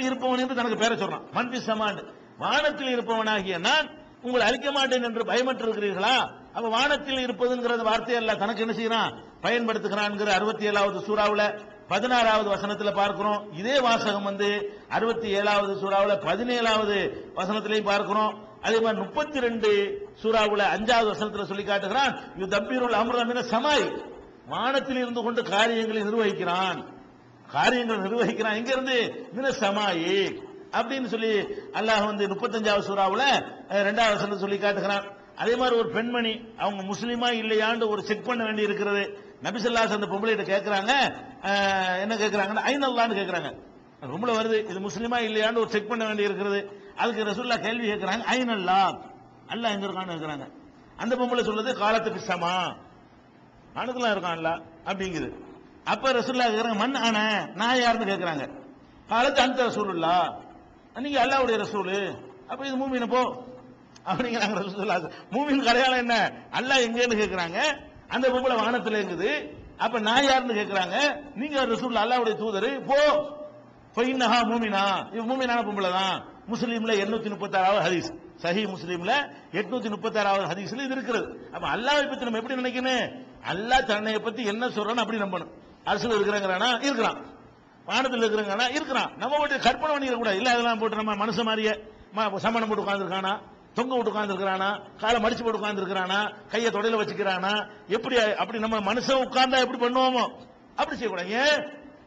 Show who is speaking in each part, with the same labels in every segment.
Speaker 1: வானத்தில் இருப்பவன் என்று தனக்கு பேரை சொல்றான். மன்பி சமாண்டு வானத்தில் இருப்பவனாகிய நான் உங்களை அழிக்க மாட்டேன் என்று பயமற்று இருக்கிறீர்களா அப்ப வானத்தில் இருப்பதுங்கிற வார்த்தை அல்ல. தனக்கு என்ன செய்யறான்? பயன்படுத்துகிறான்ங்கிற அறுபத்தி ஏழாவது சூறாவில் பதினாறாவது வசனத்துல பார்க்கிறோம். இதே வாசகம் வந்து அறுபத்தி ஏழாவது சூறாவில் பதினேழாவது வசனத்திலையும் பார்க்கிறோம். அதே மாதிரி முப்பத்தி ரெண்டு சூறாவுல அஞ்சாவது வசனத்துல சொல்லி காட்டுகிறான். யு அமிர்தம் அம்ரமின சமாய். வானத்தில் இருந்து கொண்டு காரியங்களை நிர்வகிக்கிறான். காரியங்கள் நிர்வகிக்கிறான். எங்க இருந்து மின சமாயி அப்படின்னு சொல்லி அல்லாஹ் வந்து முப்பத்தஞ்சாவது சூறாவில் ரெண்டாவது வசனத்தை சொல்லி காட்டுகிறான். அதே மாதிரி ஒரு பெண்மணி அவங்க முஸ்லீமா இல்லையான்னு ஒரு செக் பண்ண வேண்டி இருக்கிறது. நபிசல்லாஸ் அந்த பொம்பளைகிட்ட கேட்குறாங்க என்ன கேட்குறாங்கன்னா ஐநல்லான்னு கேட்குறாங்க ரொம்ப வருது. இது முஸ்லீமா இல்லையான்னு ஒரு செக் பண்ண வேண்டி இருக்கிறது. அதுக்கு ரசூல்லா கேள்வி கேட்குறாங்க ஐநல்லா அல்லாஹ். எங்க இருக்கான்னு கேட்குறாங்க அந்த பொம்பளை சொல்றது காலத்துக்கு சமா அணுக்கெல்லாம் இருக்கான்ல அப்படிங்குது. அப்ப ரசூல்லா கேக்குறாங்க மண் ஆன நான் யாருன்னு கேக்குறாங்க. காலத்து அந்த ரசூலுல்லா. நீங்க அல்லாவுடைய ரசூலு. அப்ப இது மூமின போ. அப்படிங்கிறாங்க ரசூல்லா மூமின் கடையாளம் என்ன? அல்லாஹ் எங்கன்னு கேக்குறாங்க. அந்த பொம்பளை வானத்துல இருக்குது. அப்ப நான் யாருன்னு கேக்குறாங்க. நீங்க ரசூல் அல்லாவுடைய தூதர் போ. ஃபைன்னஹா மூமினா. இது மூமினான பொம்பளை தான் முஸ்லீம்ல 836 முப்பத்தாறாவது ஹதீஸ். சஹி முஸ்லீம்ல 836 முப்பத்தாறாவது ஹதீஸ்ல இது இருக்கிறது. அப்ப அல்லாவை பத்தி நம்ம எப்படி நினைக்கணும்? அல்லாஹ் தன்னை பத்தி என்ன சொல்றான்னு அப்படி நம்பணும். அரசுல இருக்கிறாங்கன்னா இருக்கிறான் வானத்தில் இருக்கிறாங்கன்னா இருக்கிறான் நம்ம போட்டு கற்பனை பண்ணிட கூடாது இல்ல அதெல்லாம் போட்டு நம்ம மனசு மாதிரியே ம- சமணம் போட்டு உட்காந்துருக்கானா தொங்க விட்டு உட்கார்ந்துருக்கானா காலை மடிச்சு போட்டு உட்கார்ந்துருக்கானா கையை தொடையில வச்சுக்கிறானா? எப்படி அப்படி நம்ம மனுஷன் உட்கார்ந்தா எப்படி பண்ணுவோமோ? அப்படி செய்யக்கூடாது. ஏன்?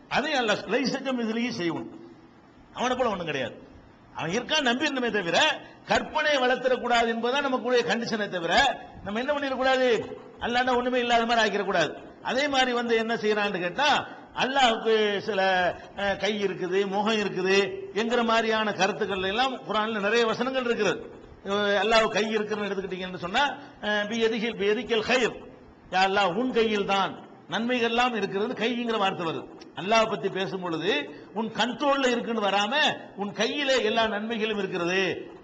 Speaker 1: அதையும் அல்ல லைசஞ்சம் இதுலயும் செய்வோம் அவனை போல ஒண்ணும் கிடையாது. அவன் இருக்கான் நம்பி இருந்தமே தவிர கற்பனை வளர்த்திடக்கூடாது என்பதுதான் நமக்குரிய கண்டிஷனை தவிர நம்ம என்ன பண்ணிடக்கூடாது அல்லாண்ட ஒண்ணுமே இல்லாத மாதிரி ஆக்கிடக்கூடாது அதே மாதிரி வந்து என்ன செய்யறான்னு கேட்டா அல்லாஹுக்கு சில கை இருக்குது முகம் இருக்குது என்கிற மாதிரியான கருத்துக்கள் எல்லாம் குரான்ல நிறைய வசனங்கள் இருக்குது. அல்லாஹ் கை இருக்குன்னு எடுத்துக்கிட்டீங்கன்னு சொன்னா பி எதிகில் பி எதிக்கல் கயிர். யா அல்லாஹ் உன் கையில் தான் நன்மைகள் எல்லாம் இருக்கிறது கைங்கிற வார்த்தை வருது. அல்லாஹ் பத்தி பேசும் பொழுது உன் கண்ட்ரோல்ல இருக்குன்னு வராம உன் கையில எல்லா நன்மைகளும் இருக்கிறது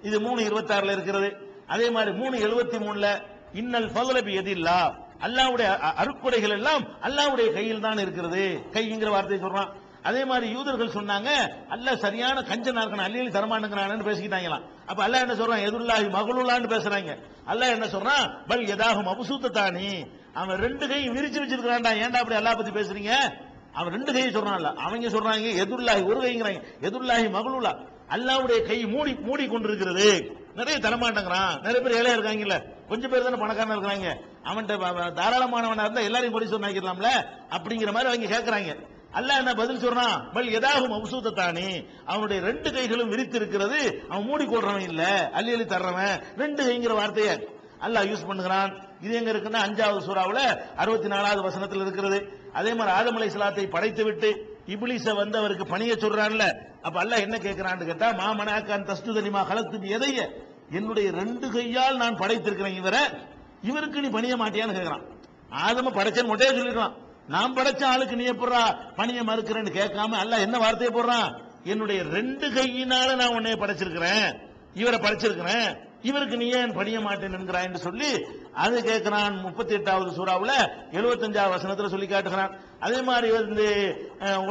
Speaker 1: இது மூணு இருபத்தாறுல இருக்கிறது அதே மாதிரி மூணு எழுபத்தி மூணுல இன்னல் பகலபி எதில்லா. அல்லாவுடைய அ- எல்லாம் அல்லாவுடைய கையில் தான் இருக்கிறது. கைங்கிற வார்த்தையை சொல்றான். அதே மாதிரி யூதர்கள் சொன்னாங்க அல்ல சரியான கஞ்சனா இருக்கணும் அல்லி தரமானுங்கிறான்னு பேசிக்கிட்டாங்களாம். அப்ப அல்ல என்ன சொல்றான்? எதுல்லாஹி மகளுல்லான்னு பேசுறாங்க. அல்லாஹ் என்ன சொல்றான்? பல் எதாகும் அபுசூத்தானி அவன் ரெண்டு கையும் விரிச்சு வச்சிருக்கிறான்டா. ஏன்டா அப்படி அல்லாஹ் பத்தி பேசுறீங்க? அவன் ரெண்டு கையை சொல்றான்ல அவங்க சொல்றாங்க எதுல்லாஹி ஒரு கைங்கிறாங்க. எதுல்லாஹி மகளுல்லா அல்லாவுடைய கை மூடி மூடி கொண்டிருக்கிறது நிறைய தரமாட்டேங்கிறான். நிறைய பேர் ஏழையா இருக்காங்கல்ல. கொஞ்சம் பேர் தானே பணக்காரன் இருக்கிறாங்க. அவன்கிட்ட தாராளமானவனா இருந்தா எல்லாரையும் படி சொன்னாக்கிடலாம்ல அப்படிங்கிற மாதிரி அவங்க கேட்கறாங்க அல்ல என்ன பதில் சொல்றான்? பல் எதாகும் அபசூத்தானி அவனுடைய ரெண்டு கைகளும் விரித்து இருக்கிறது அவன் மூடி கொள்றவன் இல்ல. அள்ளி அள்ளி தர்றவன். ரெண்டு கைங்கிற வார்த்தையை அல்லாஹ் யூஸ் பண்ணுகிறான். இது எங்க இருக்குன்னா அஞ்சாவது சூறாவில் அறுபத்தி நாலாவது வசனத்தில் இருக்கிறது. அதே மாதிரி ஆதம் சிலாத்தை படைத்து விட்டு இபிலிச வந்து அவருக்கு பணிய சொல்றான்ல. அப்ப அல்லாஹ் என்ன கேட்கிறான்னு கேட்டா மாமனாக்கான் தஸ்துதனிமா கலத்து எதைய என்னுடைய ரெண்டு கையால் நான் படைத்திருக்கிறேன் இவரை. இவருக்கு நீ பணிய மாட்டியான்னு கேட்கிறான் ஆதம படைச்சேன்னு மொட்டையா சொல்லிருக்கான் நான் படைச்ச ஆளுக்கு நீ எப்படா பணிய மறுக்கிறேன்னு கேட்காம அல்ல என்ன வார்த்தையை போடுறான்? என்னுடைய ரெண்டு கையினால நான் உன்னைய படைச்சிருக்கிறேன். இவரை படைச்சிருக்கிறேன். இவருக்கு நீ ஏன் பணிய மாட்டேன் சொல்லி அது கேட்கிறான் முப்பத்தி எட்டாவது சூறாவில் எழுபத்தஞ்சாவது வசனத்தில் சொல்லி காட்டுகிறான். அதே மாதிரி வந்து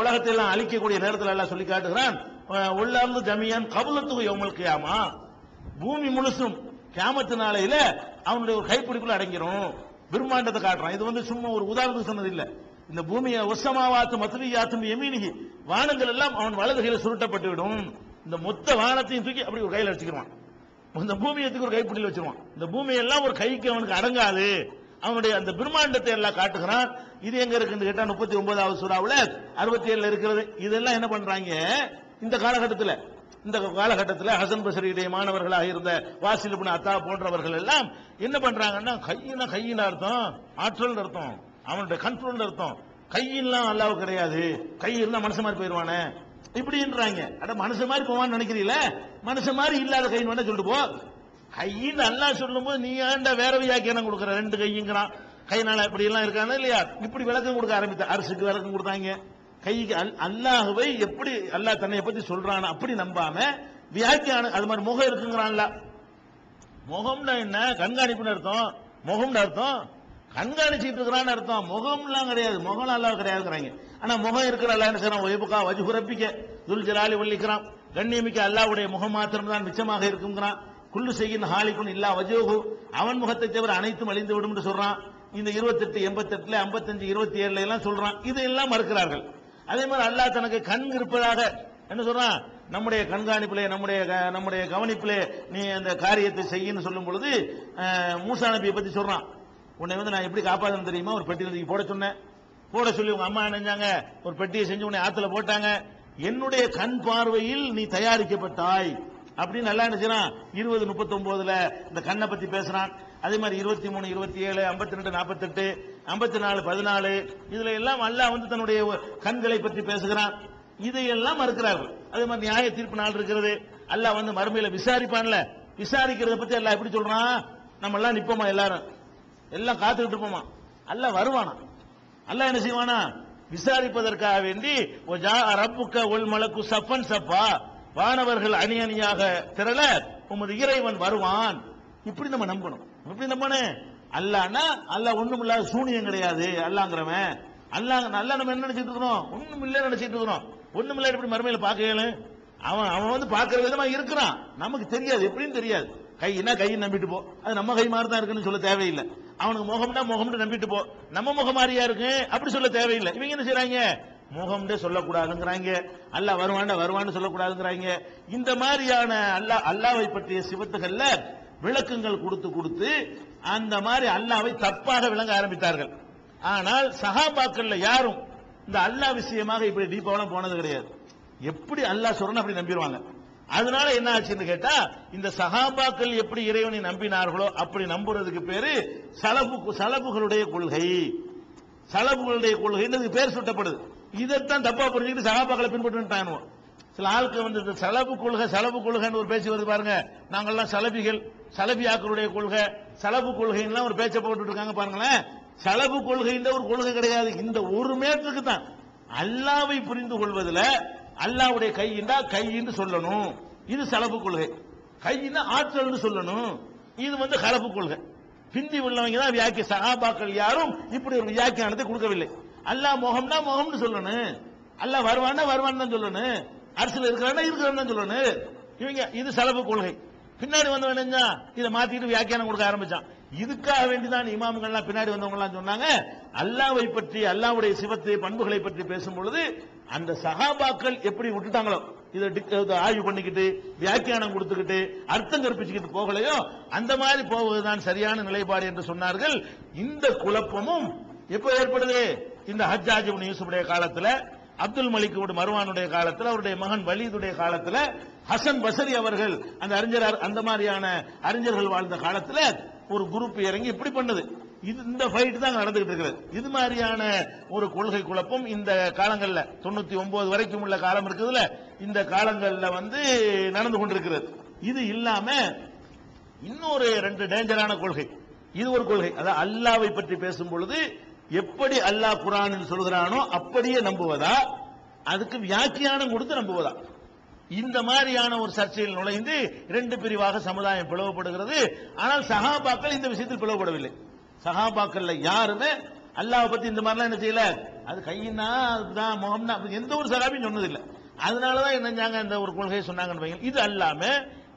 Speaker 1: உலகத்தை எல்லாம் அழிக்கக்கூடிய நேரத்தில் எல்லாம் சொல்லி காட்டுகிறான். உள்ளார்ந்து ஜமியான் கபுலத்துக்கு யௌமல் கியாமா. பூமி முழுசும் கேமத்து நாளையில அவனுடைய ஒரு கைப்பிடிக்குள்ள அடங்கிரும். பிரம்மாண்டத்தை காட்டுறான். இது வந்து சும்மா ஒரு உதாரணத்துக்கு சொன்னது இல்ல. இந்த பூமியை ஒசமாவாத்து மதுரியாத்தும் எமீனிகி வானங்கள் எல்லாம் அவன் வலது கையில சுருட்டப்பட்டு விடும் இந்த மொத்த வானத்தையும் தூக்கி அப்படி ஒரு கையில வச்சுக்கிறான் இந்த பூமியை ஒரு கைப்பிடியில் வச்சிருவான். இந்த பூமியெல்லாம் ஒரு கைக்கு அவனுக்கு அடங்காது. அவனுடைய அந்த பிரம்மாண்டத்தை எல்லாம் காட்டுகிறான். இது எங்க இருக்குன்னு கேட்டா முப்பத்தி ஒன்பதாவது சூறாவில் அறுபத்தி ஏழுல இருக்கிறது. இதெல்லாம் என்ன பண்றாங்க? இந்த காலகட்டத்தில் இந்த காலகட்டத்தில் ஹசன் பசரியுடைய மாணவர்களாக இருந்த வாசில் அத்தா போன்றவர்கள் எல்லாம் என்ன பண்றாங்கன்னா கையினா கையின் அர்த்தம் ஆற்றல் அர்த்தம் அவனுடைய கண்ட்ரோல் அர்த்தம். கையெல்லாம் அல்லாவு கிடையாது. கை இருந்தா மனுஷன் மாதிரி போயிருவானே. இப்படின்றாங்க. அட மனுஷன் மாதிரி போவான்னு நினைக்கிறீல மனுஷன் மாதிரி இல்லாத கைன்னு வேணா சொல்லிட்டு போ. கைன்னு அல்லாஹ் சொல்லும்போது நீ ஏன்டா வேற வியாக்கியானம் கொடுக்குற? ரெண்டு கையுங்கிறான். கைனால இப்படி எல்லாம் இருக்கானா இல்லையா? இப்படி விளக்கம் கொடுக்க ஆரம்பித்த அரசுக்கு விளக்கம் கொடுத்தாங்க. கைக்கு அல்- எப்படி அல்லாஹ் தன்னை பத்தி சொல்றான் அப்படி நம்பாம வியாக்கியான அது மாதிரி முகம் இருக்குங்கிறான்ல. முகம்னா என்ன? கண்காணிப்புன்னு அர்த்தம். முகம்னு அர்த்தம். கண்காணிச்சிட்டு இருக்கிறான்னு அர்த்தம். முகம்லாம் கிடையாது. முகம் அல்லாஹ் கிடையாதுங்கிறாங்க. ஆனா முகம் இருக்கிற அல்லாஹ் என்ன செய்யறான்? ஒய்புக்கா வஜுகுரப்பிக்க துல் ஜலாலி வள்ளிக்கிறான் கண்ணியமிக்க அல்லாவுடைய முகம் மாத்திரம் தான் மிச்சமாக இருக்குங்கிறான். குள்ளு செய்யின் ஹாலிக்குன் இல்லா வஜோகு அவன் முகத்தை தவிர அனைத்தும் அழிந்து விடும் சொல்றான். இந்த 28 88 55 இருபத்தி ஏழுல எல்லாம் சொல்றான். இதையெல்லாம் மறுக்கிறார்கள். அதே மாதிரி அல்லாஹ் தனக்கு கண் இருப்பதாக. என்ன சொல்றான்? நம்முடைய கண்காணிப்பிலே நம்முடைய க- நம்முடைய கவனிப்பிலே நீ அந்த காரியத்தை செய்யன்னு சொல்லும் பொழுது மூசா நபியை பத்தி சொல்றான். உன்னை வந்து நான் எப்படி காப்பாற்றணும் தெரியுமா? ஒரு பெட்டியில் தூக்கி போட சொன்னேன். போட சொல்லி உங்க அம்மா நினைஞ்சாங்க ஒரு பெட்டியை செஞ்சு உன்னை ஆத்துல போட்டாங்க. என்னுடைய கண் பார்வையில் நீ தயாரிக்கப்பட்டாய். அப்படின்னு நல்லா என்ன இருபது இருபது முப்பத்தொன்பதுல இந்த கண்ணை பத்தி பேசுறான். அதே மாதிரி இருபத்தி மூணு இருபத்தி ஏழு ஐம்பத்தி ரெண்டு நாற்பத்தெட்டு ஐம்பத்தி நாலு பதினாலு இதுல எல்லாம் அல்லாஹ் வந்து தன்னுடைய கண்களை பற்றி பேசுகிறான். இதையெல்லாம் மறுக்கிறார்கள். அதே மாதிரி நியாய தீர்ப்பு நாள் இருக்கிறது. அல்லாஹ் வந்து மறுமையில விசாரிப்பான்ல. விசாரிக்கிறத பத்தி எல்லாம் எப்படி சொல்றான்? நம்ம எல்லாம் நிப்போமா எல்லாரும்? எல்லாம் காத்துக்கிட்டு இருப்போமா? அல்ல வருவானா? அல்ல என்ன செய்வானா? விசாரிப்பதற்காக வேண்டி ரப்புக்க ஒல் மலக்கு சப்பன் சப்பா வானவர்கள் அணி அணியாக திரள உமது இறைவன் வருவான். இப்படி நம்ம நம்பணும். இப்படி நம்பணும். அல்லாஹ்னா அல்லாஹ் ஒண்ணும் இல்லாத சூனியம் கிடையாது. அல்லாங்கிறவன். அல்லாஹ் நல்லா நம்ம என்ன நினைச்சிட்டு இருக்கிறோம்? ஒண்ணும் இல்ல நினைச்சிட்டு இருக்கிறோம். ஒண்ணும் இல்ல எப்படி மறுமையில பார்க்கல அவன் அவன் வந்து பார்க்குற விதமா இருக்கிறான். நமக்கு தெரியாது. எப்படின்னு தெரியாது. கையினா கையை நம்பிட்டு போ. அது நம்ம கை மாதிரி தான் இருக்குன்னு சொல்ல தேவையில்லை. அவனுக்கு முகம்னா முகம்னு நம்பிட்டு போ. நம்ம முகம் மாதிரியா இருக்கு? அப்படி சொல்ல தேவையில்லை. இவங்க என்ன செய்யறாங்க முகம்டே சொல்லக்கூடாதுங்கிறாங்க. அல்லாஹ் வருவான்டா வருவான்னு சொல்லக்கூடாதுங்கிறாங்க. இந்த மாதிரியான அல்லாஹ் அல்லாவை பற்றிய சிவத்துகள்ல விளக்கங்கள் கொடுத்து கொடுத்து அந்த மாதிரி அல்லாவை தப்பாக விளங்க ஆரம்பித்தார்கள். ஆனால் சஹாபாக்கள்ல யாரும் இந்த அல்லாஹ் விஷயமாக இப்படி டீப்பாவெல்லாம் போனது கிடையாது. எப்படி அல்லாஹ் சொல்றன்னு அப்படி நம்பிடுவாங்க. அதனால என்ன ஆச்சுன்னு கேட்டா இந்த சகாபாக்கள் எப்படி இறைவனை நம்பினார்களோ அப்படி நம்புறதுக்கு பேரு சலபு சலபுகளுடைய கொள்கை. சலபுகளுடைய கொள்கைன்றது பேர் சுட்டப்படுது. இதைத்தான் தப்பா புரிஞ்சுக்கிட்டு சகாபாக்களை பின்பற்றுட்டானுவோம் சில ஆளுக்கு வந்து செலவு சலபு கொள்கை சலபு கொள்கைன்னு ஒரு பேச்சு வருது பாருங்க. நாங்கள்லாம் சலபிகள். சலபியாக்களுடைய கொள்கை சலபு கொள்கைன்னா ஒரு பேச்சை போட்டுட்டு இருக்காங்க பாருங்களேன். சலபு கொள்கைன்ற ஒரு கொள்கை கிடையாது. இந்த ஒரு மேட்டருக்கு தான். அல்லாவை புரிந்து கொள்வதில் அல்லாவுடைய கையின்றா கையின்னு சொல்லணும். இது சலபு கொள்கை. கையின்னா ஆற்றல்னு சொல்லணும். இது வந்து கலப்பு கொள்கை. பிந்தி உள்ளவங்க தான் வியாக்கிய சகாபாக்கள் யாரும் இப்படி ஒரு வியாக்கியானத்தை கொடுக்கவில்லை. அல்லாஹ் முகம்னா முகம்னு சொல்லணும். அல்லாஹ் வருவான்னா வருவான்னு தான் சொல்லணும். அரசியல் இருக்கிறான்னா இருக்கிறான்னு தான் சொல்லணும். இவங்க இது செலவு கொள்கை. பின்னாடி வந்து வேணுங்க இதை மாத்திட்டு வியாக்கியானம் கொடுக்க ஆரம்பிச்சான். இதுக்காக வேண்டிதான் இமாம்கள்லாம் பின்னாடி வந்தவங்க எல்லாம் சொன்னாங்க. அல்லாவை பற்றி அல்லாவுடைய சிவத்தை பண்புகளை பற்றி பேசும் பொழுது அந்த சகாபாக்கள் எப்படி விட்டுட்டாங்களோ இதை ஆய்வு பண்ணிக்கிட்டு வியாக்கியானம் கொடுத்துக்கிட்டு அர்த்தம் கற்பிச்சுக்கிட்டு போகலையோ அந்த மாதிரி போவதுதான் சரியான நிலைப்பாடு என்று சொன்னார்கள். இந்த குழப்பமும் எப்ப ஏற்படுது? இந்த ஹஜ்ஜாஜ் இப்னு யூசுஃபுடைய காலத்துல அப்துல் மலிக் மருவானுடைய காலத்தில் அவருடைய மகன் வலீதுடைய காலத்தில் ஹசன் பசரி அவர்கள் அந்த அறிஞர் அந்த மாதிரியான அறிஞர்கள் வாழ்ந்த காலத்தில் ஒரு குரூப் இறங்கி இப்படி பண்ணுது. இது இந்த ஃபைட் தான் நடந்துகிட்டு இருக்கிறது இது மாதிரியான ஒரு கொள்கை குழப்பம் இந்த காலங்களில் தொண்ணூத்தி ஒன்பது வரைக்கும் உள்ள காலம் இருக்குதுல இந்த காலங்களில் வந்து நடந்து கொண்டிருக்கிறது. இது இல்லாம இன்னொரு ரெண்டு டேஞ்சரான கொள்கை. இது ஒரு கொள்கை. அதாவது அல்லாவை பற்றி பேசும் பொழுது எப்படி அல்லாஹ் குரானில் சொல்கிறானோ அப்படியே நம்புவதா? அதுக்கு வியாக்கியானம் கொடுத்து நம்புவதா? இந்த மாதிரியான ஒரு சர்ச்சையில் நுழைந்து இரண்டு பிரிவாக சமுதாயம் பிளவுபடுகிறது. ஆனால் சகாபாக்கள் இந்த விஷயத்தில் பிளவுபடவில்லை. சஹாபாக்கள்ல யாருமே அல்லாஹ் பத்தி இந்த மாதிரிலாம் என்ன செய்யல? அது கையினா அதுதான் முகம்னா எந்த ஒரு சகாபியும் சொன்னதில்லை. அதனாலதான் என்னஞ்சாங்க இந்த ஒரு கொள்கையை சொன்னாங்கன்னு இது அல்லாம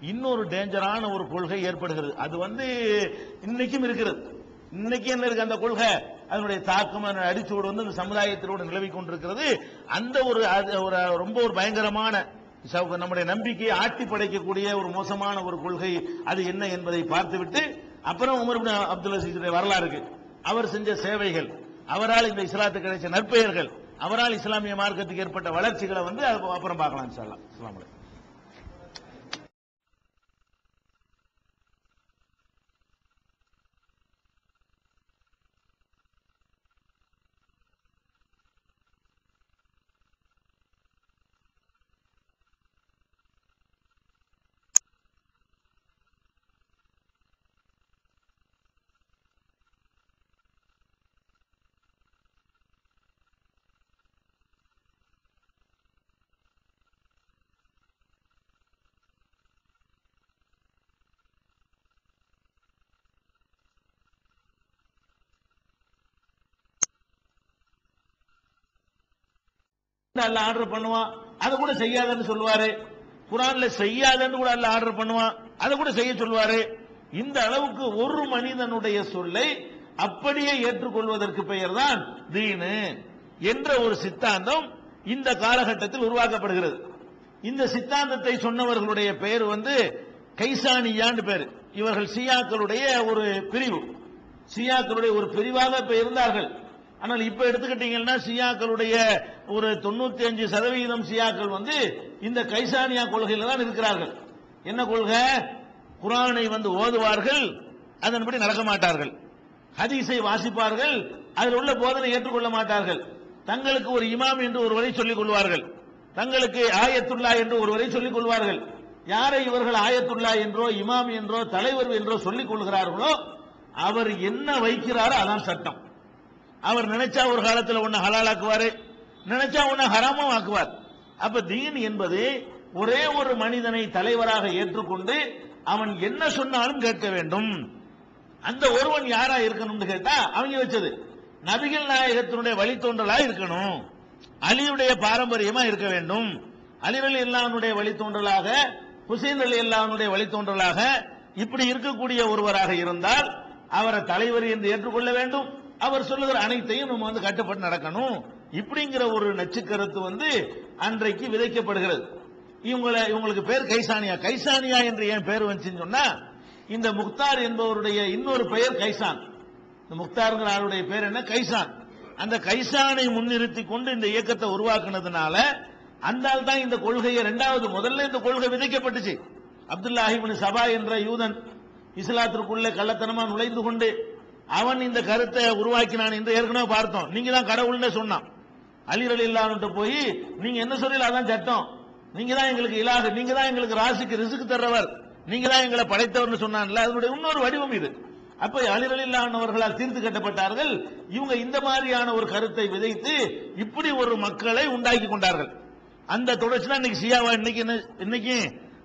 Speaker 1: இன்னொரு டேஞ்சரான ஒரு கொள்கை ஏற்படுகிறது. அது வந்து இன்னைக்கும் இருக்கிறது. இன்னைக்கு என்ன இருக்கு அந்த கொள்கை? அதனுடைய தாக்கம் அதனுடைய அடிச்சோடு வந்து இந்த சமுதாயத்திலோடு நிலவி கொண்டிருக்கிறது. அந்த ஒரு அது ஒரு ரொம்ப ஒரு பயங்கரமான நம்முடைய நம்பிக்கையை ஆட்டி படைக்கக்கூடிய ஒரு மோசமான ஒரு கொள்கை அது என்ன என்பதை பார்த்துவிட்டு அப்புறம் உமர் அப்துல் அசீஸுடைய வரலாறு இருக்கு அவர் செஞ்ச சேவைகள் அவரால் இந்த இஸ்லாத்துக்கு கிடைச்ச நற்பெயர்கள் அவரால் இஸ்லாமிய மார்க்கத்துக்கு ஏற்பட்ட வளர்ச்சிகளை வந்து அது அப்புறம் பார்க்கலாம் சொல்லலாம் அல்லாஹ் அல்ல ஆர்டர் பண்ணுவான். அதை கூட செய்யாதன்னு சொல்லுவாரு. குரான்ல செய்யாதன்னு கூட அல்ல ஆர்டர் பண்ணுவான். அதை கூட செய்ய சொல்லுவாரு. இந்த அளவுக்கு ஒரு மனிதனுடைய சொல்லை அப்படியே ஏற்றுக்கொள்வதற்கு பெயர் தான் தீனு என்ற ஒரு சித்தாந்தம் இந்த காலகட்டத்தில் உருவாக்கப்படுகிறது. இந்த சித்தாந்தத்தை சொன்னவர்களுடைய பெயர் வந்து கைசானியான்னு பேர். இவர்கள் சியாக்களுடைய ஒரு பிரிவு. சியாக்களுடைய ஒரு பிரிவாக இப்ப இருந்தார்கள் ஆனால் இப்ப எடுத்துக்கிட்டீங்கன்னா சியாக்களுடைய ஒரு தொண்ணூத்தி அஞ்சு சதவீதம் சியாக்கள் வந்து இந்த கைசானியா கொள்கையில தான் இருக்கிறார்கள். என்ன கொள்கை? குரானை வந்து ஓதுவார்கள் அதன்படி நடக்க மாட்டார்கள். ஹதீஸை வாசிப்பார்கள் அதில் உள்ள போதனை ஏற்றுக்கொள்ள மாட்டார்கள். தங்களுக்கு ஒரு இமாம் என்று ஒரு வரை சொல்லிக் கொள்வார்கள். தங்களுக்கு ஆயத்துல்லா என்று ஒரு வரை சொல்லிக் கொள்வார்கள். யாரை இவர்கள் ஆயத்துல்லா என்றோ இமாம் என்றோ தலைவர் என்றோ சொல்லிக் கொள்கிறார்களோ அவர் என்ன வைக்கிறாரோ அதான் சட்டம். அவர் நினைச்சா ஒரு காலத்தில் ஒன்னு ஹலாலாக்குவாரு நினைச்சா ஒன்னு ஹராமும் ஆக்குவார் அப்ப தீன் என்பது ஒரே ஒரு மனிதனை தலைவராக ஏற்றுக்கொண்டு அவன் என்ன சொன்னாலும் கேட்க வேண்டும். அந்த ஒருவன் யாரா இருக்கணும்னு கேட்டா அவங்க வச்சது. நபிகள் நாயகத்தினுடைய வழித்தோன்றலா இருக்கணும். அலியுடைய பாரம்பரியமா இருக்க வேண்டும். அலிரலி இல்லானுடைய வழித்தோன்றலாக ஹுசைன் அலி இல்லானுடைய வழித்தோன்றலாக இப்படி இருக்கக்கூடிய ஒருவராக இருந்தால் அவரை தலைவர் என்று ஏற்றுக்கொள்ள வேண்டும். அவர் சொல்லுகிற அனைத்தையும் நம்ம வந்து கட்டுப்பட்டு நடக்கணும். இப்படிங்கிற ஒரு நச்சுக்கருத்து வந்து அன்றைக்கு விதைக்கப்படுகிறது. இவங்களை இவங்களுக்கு பேர் கைசானியா. கைசானியா என்று ஏன் பேர் வந்துச்சுன்னு சொன்னா இந்த முக்தார் என்பவருடைய இன்னொரு பெயர் கைசான். இந்த முக்தாருங்கிற ஆளுடைய பேர் என்ன? கைசான். அந்த கைசானை முன்னிறுத்தி கொண்டு இந்த இயக்கத்தை உருவாக்குனதுனால அந்த ஆள் தான் இந்த கொள்கையை இரண்டாவது முதல்ல இந்த கொள்கை விதைக்கப்பட்டுச்சு. அப்துல்லாஹிபின் சபா என்ற யூதன் இஸ்லாத்திற்குள்ளே கள்ளத்தனமா நுழைந்து கொண்டு அவன் இந்த கருத்தை உருவாக்கினான் என்று ஏற்கனவே பார்த்தோம். நீங்க தான் கடவுள்னு சொன்னான். அலிரலி இல்லான்ட்டு போய் நீங்க என்ன சொல்லல அதான் சட்டம். நீங்க தான் எங்களுக்கு இலாக நீங்க தான் எங்களுக்கு ராசிக்கு ரிசுக்கு தர்றவர். நீங்க தான் எங்களை படைத்தவர்னு சொன்னான்ல அதனுடைய இன்னொரு வடிவம் இது. அப்ப அலிரலில்லானவர்களால் தீர்த்து கட்டப்பட்டார்கள். இவங்க இந்த மாதிரியான ஒரு கருத்தை விதைத்து இப்படி ஒரு மக்களை உண்டாக்கி கொண்டார்கள். அந்த தொடர்ச்சி தான் இன்னைக்கு சியாவா இன்னைக்கு என்ன- இன்னைக்கு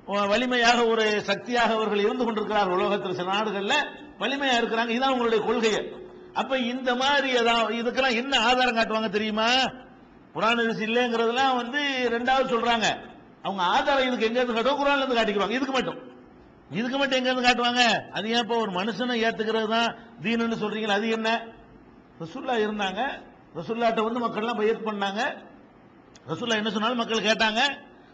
Speaker 1: வலிமையாக ஒரு சக்தியாக அவர்கள் இருந்து கொண்டிருக்கிறார்கள் உலகத்தில் சில நாடுகள்ல. வலிமையா இருக்கிறாங்க. இதான் உங்களுடைய கொள்கையை. அப்ப இந்த மாதிரி ஏதாவது இதுக்கெல்லாம் என்ன ஆதாரம் காட்டுவாங்க தெரியுமா? குரான் அரிசி இல்லைங்கிறதுலாம் வந்து ரெண்டாவது சொல்றாங்க. அவங்க ஆதாரம் இதுக்கு எங்க இருந்து காட்டுவோம் குரான்ல இருந்து காட்டிக்குவாங்க. இதுக்கு மட்டும். இதுக்கு மட்டும் எங்க இருந்து காட்டுவாங்க? அது ஏன் இப்போ ஒரு மனுஷனை ஏத்துக்கிறது தான் தீனுன்னு சொல்றீங்களா அது என்ன? ரசுல்லா இருந்தாங்க. ரசுல்லாட்ட வந்து மக்கள்லாம் பையத் பண்ணாங்க. ரசுல்லா என்ன சொன்னாலும் மக்கள் கேட்டாங்க.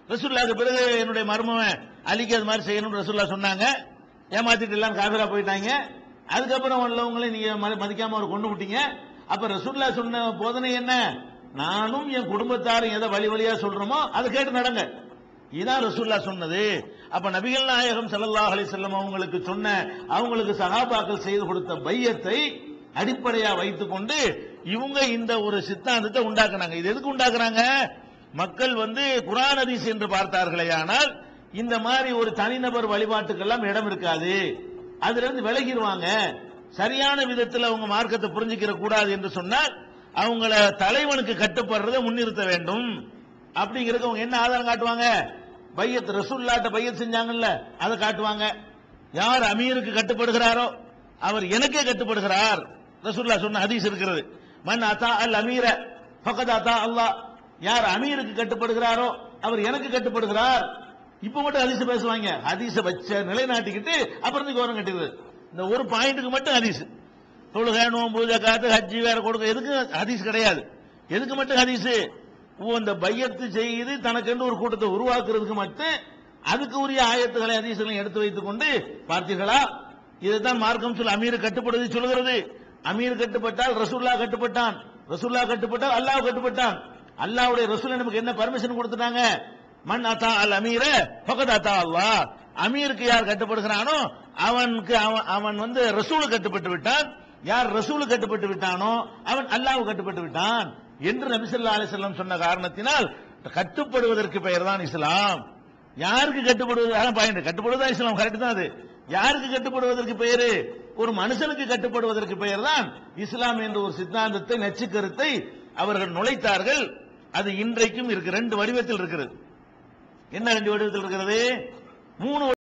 Speaker 1: ரசுல்லாக்கு பிறகு என்னுடைய மர்மம் அழிக்க அது மாதிரி செய்யணும்னு ரசுல்லா சொன்னாங்க. ஏமாத்திட்டு எல்லாம் காபிரா போயிட்டாங்க. அதுக்கப்புறம் உள்ளவங்களை நீங்க மதிக்காம அவர் கொண்டு விட்டீங்க. அப்ப ரசுல்லா சொன்ன போதனை என்ன? நானும் என் குடும்பத்தாரும் எதை வழி வழியா சொல்றோமோ அதை கேட்டு நடங்க. இதான் ரசூல்லா சொன்னது. அப்ப நபிகள் நாயகம் ஸல்லல்லாஹு அலி செல்லம் அவங்களுக்கு சொன்ன அவங்களுக்கு சகாபாக்கள் செய்து கொடுத்த பையத்தை அடிப்படையா வைத்துக்கொண்டு இவங்க இந்த ஒரு சித்தாந்தத்தை உண்டாக்குனாங்க. இது எதுக்கு உண்டாக்குறாங்க? மக்கள் வந்து குரான் அதிசி என்று பார்த்தார்களே ஆனால் இந்த மாதிரி ஒரு தனிநபர் வழிபாட்டுக்கெல்லாம் இடம் இருக்காது. அதுல இருந்து விலகிடுவாங்க. சரியான விதத்தில் அவங்க மார்க்கத்தை புரிஞ்சுக்கிற கூடாது என்று சொன்னால் அவங்கள தலைவனுக்கு கட்டுப்படுறதை முன்னிறுத்த வேண்டும். அப்படிங்கிறது அவங்க என்ன ஆதாரம் காட்டுவாங்க? பையத் ரசூல்லாட்ட பையத் செஞ்சாங்கல்ல அதை காட்டுவாங்க. யார் அமீருக்கு கட்டுப்படுகிறாரோ அவர் எனக்கே கட்டுப்படுகிறார். ரசூல்லா சொன்ன ஹதீஸ் இருக்கிறது. மன் அத்தா அல் அமீர பக்கத் அத்தா அல்லாஹ். யார் அமீருக்கு கட்டுப்படுகிறாரோ அவர் எனக்கு கட்டுப்படுகிறார். இப்ப மட்டும் ஹதீஸ் பேசுவாங்க. ஹதீஸ வச்ச நிலைநாட்டிக்கிட்டு அப்புறம் இங்க ஓரம் கட்டிடுது இந்த ஒரு பாயிண்ட்டுக்கு மட்டும் ஹதீஸ். தொழுகை நோம்பு காத்து ஹஜ்ஜி வேற கொடுக்க எதுக்கு ஹதீஸ் கிடையாது. எதுக்கு மட்டும் ஹதீஸ்? ஓ இந்த பையத்து செய்து தனக்கென்று ஒரு கூட்டத்தை உருவாக்குறதுக்கு மட்டும் அதுக்கு உரிய ஆயத்துகளை ஹதீஸ்களை எடுத்து வைத்துக் கொண்டு பார்த்தீர்களா? இதுதான் மார்க்கம் சொல் அமீர் கட்டுப்படுவதை சொல்கிறது. அமீர் கட்டுப்பட்டால் ரசூல்லா கட்டுப்பட்டான். ரசூல்லா கட்டுப்பட்டால் அல்லாஹ் கட்டுப்பட்டான். அல்லாவுடைய ரசூல் நமக்கு என்ன பர்மிஷன் கொடுத்துட்டாங்க? மன் அத்தா அல் அமீர பகத் அத்தா அல்லா அமீருக்கு யார் கட்டுப்படுகிறானோ அவனுக்கு அவன் அவன் வந்து ரசூலு கட்டுப்பட்டு விட்டான். யார் ரசூலு கட்டுப்பட்டு விட்டானோ அவன் அல்லாஹ் கட்டுப்பட்டு விட்டான். என்று நபிசல்லா ஸல்லல்லாஹு சொன்ன காரணத்தினால் கட்டுப்படுவதற்கு பெயர் தான் இஸ்லாம். யாருக்கு கட்டுப்படுவது பயன் பாயிண்ட் கட்டுப்படுவதா இஸ்லாம் கரெக்ட் தான் அது. யாருக்கு கட்டுப்படுவதற்கு பெயரு? ஒரு மனுஷனுக்கு கட்டுப்படுவதற்கு பெயர் தான் இஸ்லாம் என்ற ஒரு சித்தாந்தத்தை நச்சு கருத்தை அவர்கள் நுழைத்தார்கள். அது இன்றைக்கும் இருக்கு ரெண்டு வடிவத்தில் இருக்கிறது. என்ன ரெண்டு வடிவத்தில் இருக்கிறது? மூணு